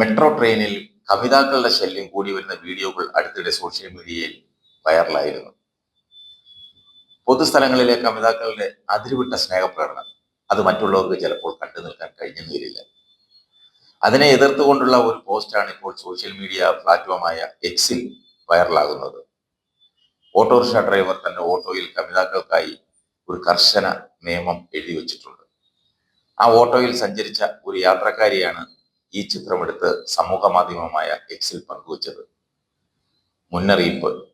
Metro ട്രെയിനിൽ കവിതാക്കളുടെ ശല്യം കൂടി വരുന്ന വീഡിയോകൾ അടുത്തിടെ സോഷ്യൽ മീഡിയയിൽ വൈറലായിരുന്നു. പൊതുസ്ഥലങ്ങളിലെ കവിതാക്കളുടെ അതിരുവിട്ട സ്നേഹപ്രകടനം അത് മറ്റുള്ളവർക്ക് ചിലപ്പോൾ കണ്ടു നിൽക്കാൻ കഴിഞ്ഞെന്ന് വരില്ല അതിനെ എതിർത്തുകൊണ്ടുള്ള ഒരു പോസ്റ്റാണ് ഇപ്പോൾ സോഷ്യൽ മീഡിയ പ്ലാറ്റ്ഫോമായ എക്സിൽ വൈറലാകുന്നത്. ഓട്ടോറിക്ഷ ഡ്രൈവർ തന്റെ ഓട്ടോയിൽ കവിതാക്കൾക്കായി ഒരു കർശന നിയമം എഴുതി വച്ചിട്ടുണ്ട്. ആ ഓട്ടോയിൽ സഞ്ചരിച്ച ഒരു യാത്രക്കാരിയാണ് ഈ ചിത്രമെടുത്ത് സമൂഹ മാധ്യമമായ എക്സിൽ പങ്കുവച്ചത്. മുന്നറിയിപ്പ്.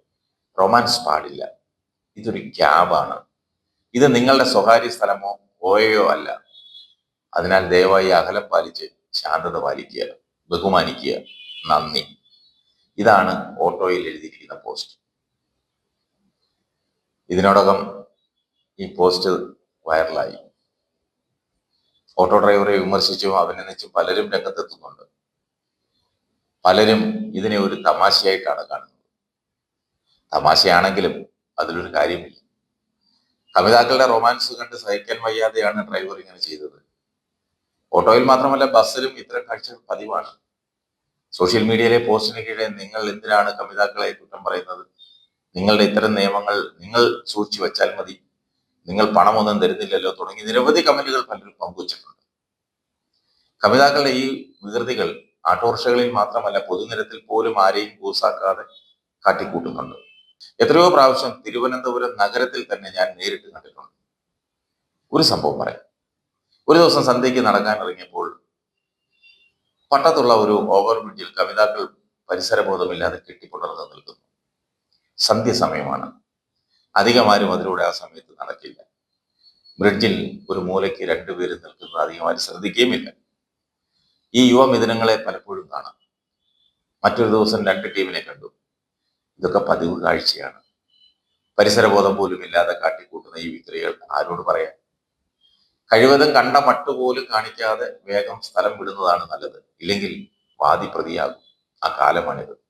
റൊമാൻസ് പാടില്ല. ഇതൊരു ക്യാബാണ് ഇത് നിങ്ങളുടെ സ്വകാര്യ സ്ഥലമോ ഓയോ അല്ല. അതിനാൽ ദയവായി അകലം പാലിച്ച് ശാന്തത പാലിക്കുക. ബഹുമാനിക്കുക. നന്ദി. ഇതാണ് ഓട്ടോയിൽ എഴുതിയിരിക്കുന്ന പോസ്റ്റ്. ഇതിനോടകം ഈ പോസ്റ്റ് വൈറലായി. ഓട്ടോ ഡ്രൈവറെ വിമർശിച്ചും അഭിനന്ദിച്ചും പലരും രംഗത്തെത്തുന്നുണ്ട്. പലരും ഇതിനെ ഒരു തമാശയായിട്ടാണ് കാണുന്നത്. തമാശയാണെങ്കിലും അതിലൊരു കാര്യമില്ല. കവിതാക്കളുടെ റൊമാൻസ് കണ്ട് സഹിക്കാൻ വയ്യാതെയാണ് ഡ്രൈവർ ഇങ്ങനെ ചെയ്തത്. ഓട്ടോയിൽ മാത്രമല്ല ബസ്സിലും ഇത്തരം കാഴ്ചകൾ പതിവാണ്. സോഷ്യൽ മീഡിയയിലെ പോസ്റ്റിന് കീഴെ നിങ്ങൾ എന്തിനാണ് കവിതാക്കളെ കുറ്റം പറയുന്നത്? നിങ്ങളുടെ ഇത്തരം നിയമങ്ങൾ നിങ്ങൾ സൂക്ഷിച്ചു വെച്ചാൽ മതി. നിങ്ങൾ പണമൊന്നും തരുന്നില്ലല്ലോ തുടങ്ങി നിരവധി കമന്റുകൾ പലരും പങ്കുവച്ചിട്ടുണ്ട്. കവിതാക്കളുടെ ഈ വികൃതികൾ ആട്ടോറിക്ഷകളിൽ മാത്രമല്ല പൊതുനിരത്തിൽ പോലും ആരെയും കൂസാക്കാതെ കാട്ടിക്കൂട്ടുന്നുണ്ട്. എത്രയോ പ്രാവശ്യം തിരുവനന്തപുരം നഗരത്തിൽ തന്നെ ഞാൻ നേരിട്ട് കണ്ടിട്ടുണ്ട്. ഒരു സംഭവം പറയാം. ഒരു ദിവസം സന്ധ്യയ്ക്ക് നടക്കാൻ ഇറങ്ങിയപ്പോൾ പട്ടത്തുള്ള ഒരു ഓവർ ബ്രിഡ്ജിൽ കവിതാക്കൾ പരിസരബോധമില്ലാതെ കെട്ടിപ്പുണർന്ന് നിൽക്കുന്നു. സന്ധ്യ സമയമാണ് അധികം ആരും അതിലൂടെ ആ സമയത്ത് നടക്കില്ല. ബ്രിഡ്ജിൽ ഒരു മൂലയ്ക്ക് രണ്ടുപേരും നിൽക്കുന്നത് അധികം ആരും ശ്രദ്ധിക്കുകയുമില്ല. ഈ യുവമിഥുനങ്ങളെ പലപ്പോഴും കാണാം. മറ്റൊരു ദിവസം രണ്ട് ടീമിനെ കണ്ടു. ഇതൊക്കെ പതിവ് കാഴ്ചയാണ്. പരിസരബോധം പോലും ഇല്ലാതെ കാട്ടിക്കൂട്ടുന്ന ഈ വിക്രികൾ ആരോട് പറയാം? കഴിവതും കണ്ട മട്ടുപോലും കാണിക്കാതെ വേഗം സ്ഥലം വിടുന്നതാണ് നല്ലത്. ഇല്ലെങ്കിൽ വാദി പ്രതിയാകും ആ കാലമാണിത്.